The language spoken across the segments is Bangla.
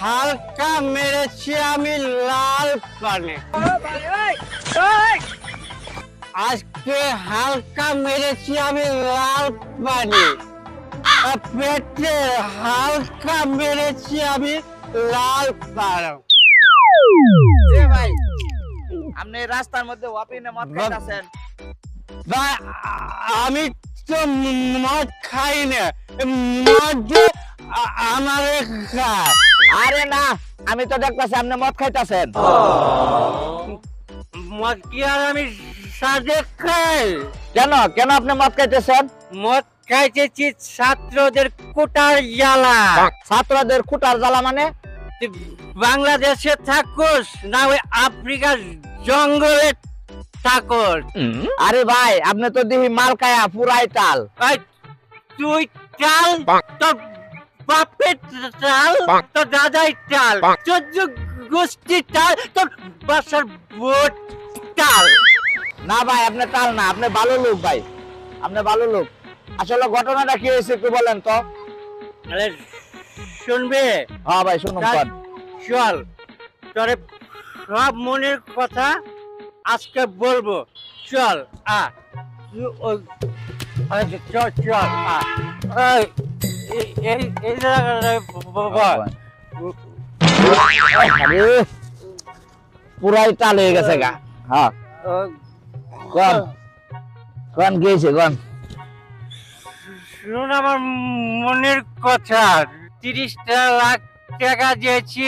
হালকা মেরেছি আমি লাল পানে। আজকে হালকা মেরেছি আমি লাল পানি। পেটে হালকা মেরেছি আমি লাল পানি। ভাই আপনি রাস্তার মধ্যে ওয়াপিনে মদ খাইতাছেন। ভাই আমি তো মদ খাই না। মদ আমার খায় আরে না আমি তো দেখতেছি আপনি মদ খাইতাছেন। মদ কি আর আমি সাজে খাই? কেন কেন আপনি মদ খাইতেছেন? মদ খাইতেছি ছাত্রদের কোটার জ্বালা। ছাত্রদের খুঁটার জ্বালা মানে? বাংলাদেশে থাকোস না ওই আফ্রিকার জঙ্গলে থাকোস। আরে ভাই আপনি তো দেখি মাল খায়া পুরাই তাল। তুই চাল তোর বাপের চাল তোর দাদাই চাল চোদ্দ গোষ্ঠী চাল তোর বাসার বোট চাল। না ভাই আপনি তাল না আপনি ভালো লোক ভাই আপনি ভালো লোক। আসলে ঘটনাটা কি হয়েছে একটু বলেন তো। আরে শুনবে? হ্যাঁ ভাই শুনুন চল। তোরে সব মনের কথা আজকে বলব। চল আ। চল চল আ। এই এই- জায়গাটায় পুরাই তাল হয়ে গেছে গা। হ্যাঁ কোন? কোন গিয়েছে কোন? শুনুন আমার মনের কথা। তিরিশটা লাখ টাকা দিয়েছি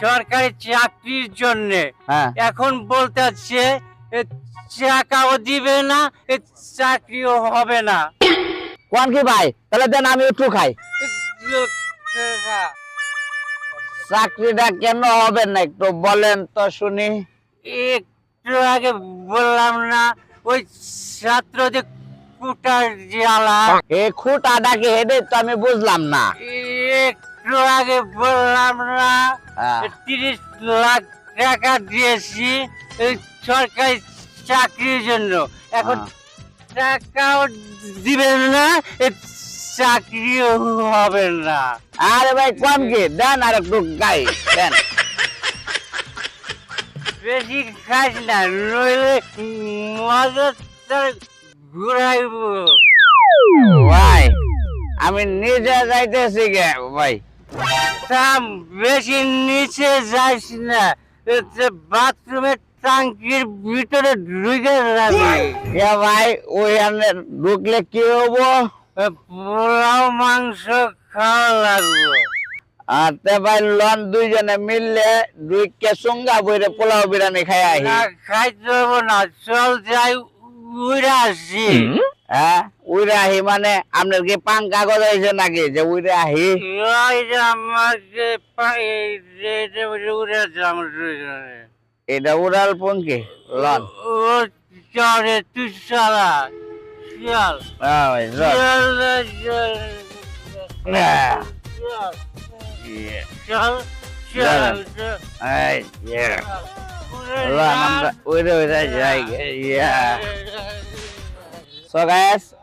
সরকারি চাকরির জন্য। হ্যাঁ। এখন বলতেছে এ, টাকাও দিবে না এ, চাকরিও হবে না। কোন কি ভাই? তাহলে দেন আমি একটু খাই। চাকরিটা কেন হবে না একটু বলেন তো শুনি। একটু আগে বললাম না ওই ছাত্রদের কুটার জ্বালা এ খুঁটাটাকে হেডে? তো আমি বুঝলাম না। একটু আগে বললাম না হ্যাঁ। তিরিশ লাখ টাকা দিয়েছি সরকারি চাকরির জন্য। এখন টাকাও দিবেন না চাকরিও হবে না। আরে ভাই কোন কি? দেন আর একটু গাই দেন। বেশি খাস না নইলে মজা ঘুরাইব। ভাই আমি নিজে যাইতেছি গে ভাই। থাম বেশি নিচে যাইস না বাথরুমের টাঙ্কির ভিতরে ঢুকে যাবি কে ভাই ওইখানে ঢুকলে কি হব? পোলাও মাংস খাওয়া লাগবে। আর তে ভাই লন দুইজনে মিললে দুইকে সঙ্গা বইরে পোলাও খাই আহি। না খাইতে হবে না চল যাই উড়ে আসি। হ্যাঁ উইরে আহি মানে আপনার কি পান কাগজ হয়েছে নাকি? যে উইরে আহি। যে আমাকে যাম এটা উড়াল পঙ্কি লন ও চলে তুই চল হ্যাঁ ভাই ইয়ে, চল চল এই, ইয়ে। ইয়া।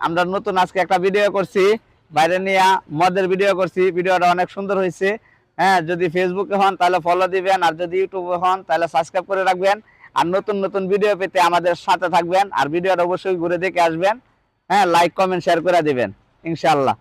আমরা নতুন আজকে একটা ভিডিও করছি। বাইরে নিয়ে মদের ভিডিও করছি। ভিডিওটা অনেক সুন্দর হয়েছে। হ্যাঁ যদি ফেসবুকে হন, তাহলে ফলো দিবেন। আর যদি ইউটিউবে হন, তাহলে সাবস্ক্রাইব করে রাখবেন। আর নতুন নতুন ভিডিও পেতে আমাদের সাথে থাকবেন। আর ভিডিওটা অবশ্যই ঘুরে দেখে আসবেন। হ্যাঁ লাইক কমেন্ট শেয়ার করে দিবেন। ইনশাআল্লাহ।